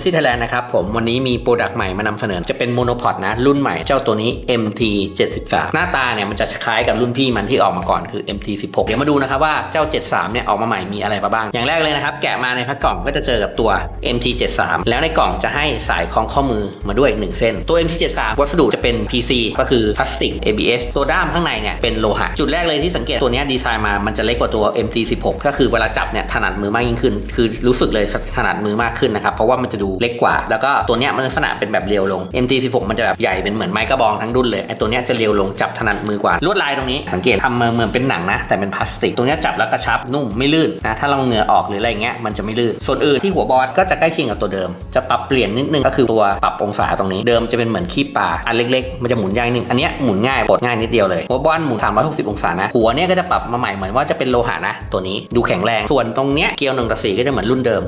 u l e n c y Thailand นะครับผมวันนี้มีโปรดักต์ใหม่มานำเสนอจะเป็นโมโนพอดนะ รุ่นใหม่เจ้าตัวนี้ MT 73หน้าตาเนี่ยมันจะคล้ายกับรุ่นพี่มันที่ออกมาก่อนคือ MT 16เดี๋ยวมาดูนะครับว่าเจ้า 73เนี่ยออกมาใหม่มีอะไรมาบ้าง อย่างแรกเลยนะครับ แกะมาในพ็คกล่องก็จะเจอกับตัว MT 73แล้วในกล่องจะให้สายคล้องข้อมือมาด้วย 1 เส้น ตัว MT 73วัสดุจะเป็น PC ก็คือพลาสติก ABS ตัวด้ามข้างในเนี่ยเป็นโลหะจุดแรกเลยที่สังเกตตัวนี้ดีไซน์มามันจะเล็กกว่าตัว MT 16ก็คือเวลาจับเนี่ยถนัดมือมากยิ่งขึ้น คือรู้สึกเลยถนัดมือมากขึ้นนะครับเพราะว่ามันจะดูเล็กกว่า แล้วก็ตัวเนี้ยมันลักษณะเป็นแบบเรียวลง MT 16 มันจะแบบใหญ่เป็นเหมือนไม้กระบองทั้งดุนเลยไอตัวเนี้ยจะเรียวลงจับถนัดมือกว่าลวดลายตรงนี้สังเกตทำมาเหมือนเป็นหนังนะ แต่เป็นพลาสติกตรงเนี้ยจับแล้วกระชับนุ่มไม่ลื่นนะถ้าเราเหงื่อออกหรืออะไรเงี้ยมันจะไม่ลื่นส่วนอื่นที่หัวบอลก็จะใกล้เคียงกับตัวเดิม จะปรับเปลี่ยนนิดนึงก็คือตัวปรับองศาตรงนี้เดิมจะเป็นเหมือนขี้ปลาอันเล็กๆ มันจะหมุนยากนิดนึงอันเนี้ยหมุนง่ายปลดง่ายนิดเดียวเลยหัวบอลหมุน 360 องศานะหัวเนี้ยก็จะปรับมาใหม่เหมือนว่าจะเป็นโลหะนะตัวนี้ดูแข็งแรงส่วนตรงเนี้ยเกลียวหนึ่งต่อสี่ก็จะเหมือนรุ่นเดิม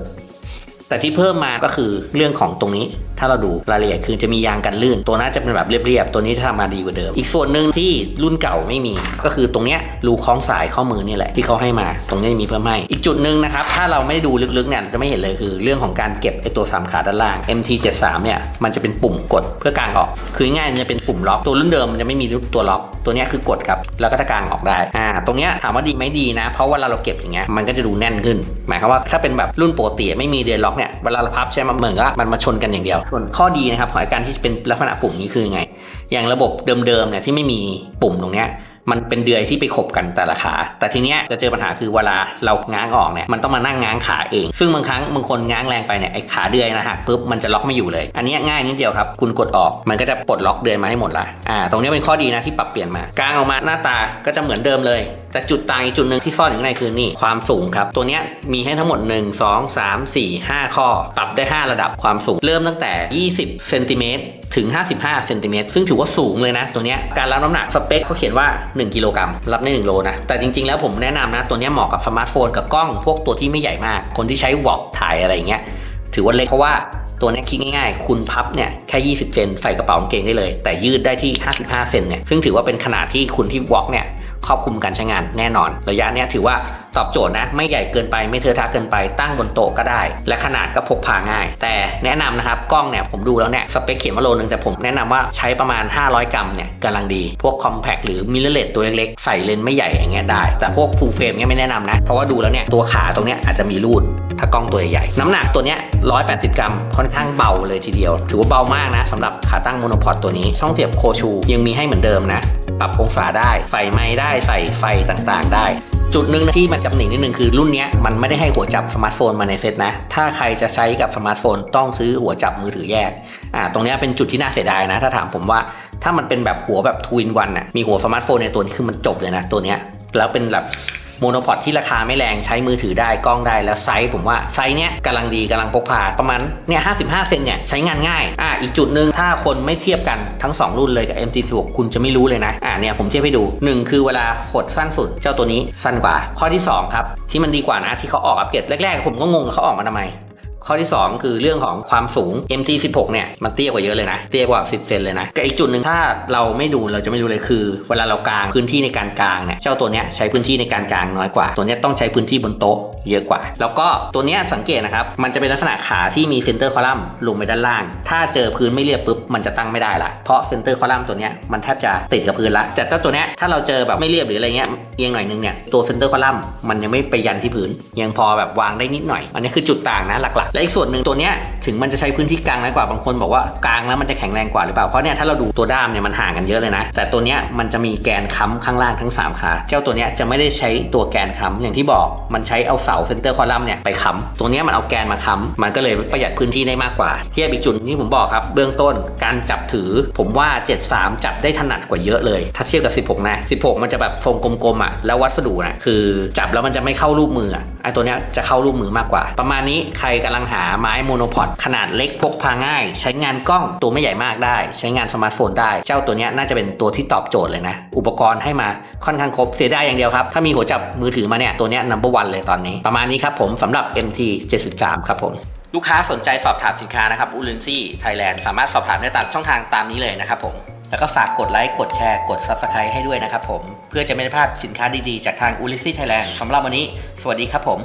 แต่ที่เพิ่มมาก็คือเรื่องของตรงนี้ ถ้าเราดูรายละเอียดคือจะมียางกันลื่น ตัวน่าจะเป็นแบบเรียบๆ ตัวนี้จะทำมาดีกว่าเดิม อีกส่วนหนึ่งที่รุ่นเก่าไม่มี ก็คือตรงเนี้ยรูคล้องสายข้อมือนี่แหละที่เขาให้มา ตรงนี้มีเพิ่มให้ อีกจุดหนึ่งนะครับ ถ้าเราไม่ดูลึกๆเนี่ยจะไม่เห็นเลยคือเรื่องของการเก็บไอตัวสามขาด้านล่าง MT73 เนี่ยมันจะเป็นปุ่มกดเพื่อกางออก คือง่ายมันจะเป็นปุ่มล็อกตัวรุ่นเดิมมันจะไม่มีตัวล็อก ตัวเนี้ยคือกดครับแล้วก็จะกางออกได้อ่าตรงเนี้ยถามว่าดีไหมดีนะ เพราะเวลาเราเก็บอย่างเงี้ยมันก็จะดูแน่นขึ้น หมายความว่าถ้าเป็นแบบรุ่นปกติไม่มีเดนล็อกเนี่ยเวลาเราพับใช่ไหมเหมือนกับมันมาชนกันอย่างเดียวส่วนข้อดีนะครับของการที่เป็นลักษณะปุ่มนี้คือไง อย่างระบบเดิมๆเนี่ยที่ไม่มีปุ่มตรงเนี้ย มันเป็นเดือยที่ไปขบกันแต่ละขา แต่ทีเนี้ยจะเจอปัญหาคือเวลาเราง้างออกเนี่ยมันต้องมานั่งง้างขาเอง ซึ่งบางครั้งบางคนง้างแรงไปเนี่ยไอ้ขาเดือยนะฮะปุ๊บมันจะล็อกไม่อยู่เลย อันนี้ง่ายนิดเดียวครับ คุณกดออกมันก็จะปลดล็อกเดือยมาให้หมดละอ่าตรงนี้เป็นข้อดีนะที่ปรับเปลี่ยนมากางออกมาหน้าตาก็จะเหมือนเดิมเลย แต่จุดต่างอีกจุดหนึ่งที่ซ่อนอยู่ข้างในคือนี่ความสูงครับตัวนี้มีให้ทั้งหมด 1 2 3 4 5 ข้อ ปรับได้ 5 ระดับความสูง เริ่มตั้งแต่ 20เซนติเมตรถึง 55เซนติเมตรซึ่งถือว่าสูงเลยนะ ตัวนี้การรับน้ำหนักสเปคเขาเขียนว่า1กิโลกรัมรับได้1โลนะ แต่จริงๆแล้วผมแนะนำนะ ตัวนี้เหมาะกับสมาร์ทโฟนกับกล้องพวกตัวที่ไม่ใหญ่มาก คนที่ใช้วอล์กถ่ายอะไรอย่างเงี้ยถือว่าเล็กเพราะว่าตัวนี้คิดง่ายๆ คุณพับเนี่ยแค่ 20 เซนใส่กระเป๋ากางเกงได้เลย แต่ยืดได้ที่ 55 เซนเนี่ยซึ่งถือว่าเป็นขนาดที่คุณที่วอล์กเนี่ย ครอบคลุมการใช้งานแน่นอน ระยะนี้ถือว่าตอบโจทย์นะ ไม่ใหญ่เกินไปไม่เทอะทะเกินไปตั้งบนโต๊ะก็ได้ และขนาดก็พกพาง่าย แต่แนะนำนะครับ กล้องเนี่ยผมดูแล้วเนี่ยสเปคเขียนมาโลนึงแต่ผมแนะนำว่าใช้ประมาณ 500 กรัมเนี่ยกำลังดี พวกคอมแพคหรือมิเลเลตตัวเล็กๆใส่เลนส์ไม่ใหญ่อย่างเงี้ยได้ แต่พวกฟูลเฟรมเนี่ยไม่แนะนำนะเพราะว่าดูแล้วเนี่ยตัวขาตรงเนี้ยอาจจะมีรูด ถ้ากล้องตัวใหญ่น้ำหนักตัวเนี้ย180 กรัม ค่อนข้างเบาเลยทีเดียว ถือว่าเบามากนะสำหรับขาตั้งโมโนพอดตัวนี้ ช่องเสียบโคชู ยังมีให้เหมือนเดิมนะ ปรับองศาได้ใส่ไม้ได้ใส่ไฟต่างๆ ได้จุดหนึ่งที่มันจำหนินิดนึงคือรุ่นนี้มันไม่ได้ให้หัวจับสมาร์ทโฟนมาในเซ็ตนะ ถ้าใครจะใช้กับสมาร์ทโฟนต้องซื้อหัวจับมือถือแยก อ่า ตรงนี้เป็นจุดที่น่าเสียดายนะ ถ้าถามผมว่าถ้ามันเป็นแบบหัวแบบทูอินวันน่ะ มีหัวสมาร์ทโฟนในตัวนี้คือมันจบเลยนะ ตัวนี้แล้วเป็นแบบ โมโนพอดที่ราคาไม่แรงใช้มือถือได้กล้องได้แล้วไซส์ผมว่าไซส์เนี้ยกำลังดีกำลังพกพาประมาณเนี่ย55 เซนเนี่ยใช้งานง่ายอ่าอีกจุดหนึ่งถ้าคนไม่เทียบกันทั้ง 2 รุ่นเลยกับ MT16 คุณจะไม่รู้เลยนะอ่าเนี่ยผมเทียบให้ดู 1 คือเวลาหดสั้นสุดเจ้าตัวนี้สั้นกว่า ข้อที่ 2 ครับ ที่มันดีกว่านะที่เขาออกอัปเกรดแรกๆ ผมก็งงเขาออกมาทำไม ข้อที่ 2 คือเรื่องของความสูง MT16 เนี่ยมันเตี้ยกว่าเยอะเลยนะ เตี้ยกว่า 10 เซนเลยนะกับอีกจุดหนึ่งถ้าเราไม่ดูเราจะไม่รู้เลยคือ เวลาเรากางพื้นที่ในการกางเนี่ยเจ้าตัวเนี้ยใช้พื้นที่ในการกางน้อยกว่า ตัวเนี้ยต้องใช้พื้นที่บนโต๊ะเยอะกว่า แล้วก็ตัวเนี้ยสังเกตนะครับมันจะเป็นลักษณะขาที่มีเซนเตอร์คอลัมน์ลงไปด้านล่าง ถ้าเจอพื้นไม่เรียบปุ๊บมันจะตั้งไม่ได้ละเพราะเซนเตอร์คอลัมน์ตัวเนี้ยมันแทบจะติดกับพื้นละแต่เจ้าตัวเนี้ยถ้าเราเจอแบบไม่เรียบหรืออะไรเงี้ยเอียงหน่อยนึงเนี่ยตัวเซนเตอร์คอลัมน์มันยังไม่ไปยันที่พื้น ยังพอแบบวางได้นิดหน่อย อันนี้คือจุดต่างนะหลักและอีกส่วนหนึ่งตัวเนี้ยถึงมันจะใช้พื้นที่กลางน้อยกว่าบางคนบอกว่ากลางแล้วมันจะแข็งแรงกว่าหรือเปล่าเพราะเนี่ยถ้าเราดูตัวด้ามเนี่ยมันห่างกันเยอะเลยนะ แต่ตัวเนี้ยมันจะมีแกนค้ำข้างล่างทั้ง 3 ขา เจ้าตัวเนี้ยจะไม่ได้ใช้ตัวแกนค้ำอย่างที่บอกมันใช้เอาเสาเซนเตอร์คอลัมน์เนี่ยไปค้ำตัวเนี้ยมันเอาแกนมาค้ำมันก็เลยประหยัดพื้นที่ได้มากกว่าเทียบอีกจุดที่ผมบอกครับเบื้องต้นการจับถือ ผมว่า 73 จับได้ถนัดกว่าเยอะเลย ถ้าเทียบกับ 16 นะ 16 มันจะแบบทรงกลมๆอะแล้ววัสดุนะคือจับแล้วมันจะไม่เข้ารูปมืออะไอตัวเนี้ยจะเข้ารูปมือมากกว่า ประมาณนี้ใครกำลังหาไม้โมโนพอดขนาดเล็กพกพาง่าย ใช้งานกล้องตัวไม่ใหญ่มากได้ ใช้งานสมาร์ทโฟนได้ เจ้าตัวนี้น่าจะเป็นตัวที่ตอบโจทย์เลยนะ อุปกรณ์ให้มาค่อนข้างครบเสียได้อย่างเดียวครับ ถ้ามีหัวจับมือถือมาเนี่ยตัวนี้ย number one เลยตอนนี้ ประมาณนี้ครับผมสำหรับ MT 73ครับผมลูกค้าสนใจสอบถามสินค้านะครับ u l ลนซี่ไทยแลนด์สามารถสอบถามได้ตามช่องทางตามนี้เลยนะครับผมแล้วก็ฝากกดไลค์ กดแชร์ กด Subscribe ให้ด้วยนะครับผม เพื่อจะไม่ได้พลาดสินค้าดีๆ จากทาง u l ลนซี่ไทยแลนด์สำหรับวันนี้ สวัสดีครับผม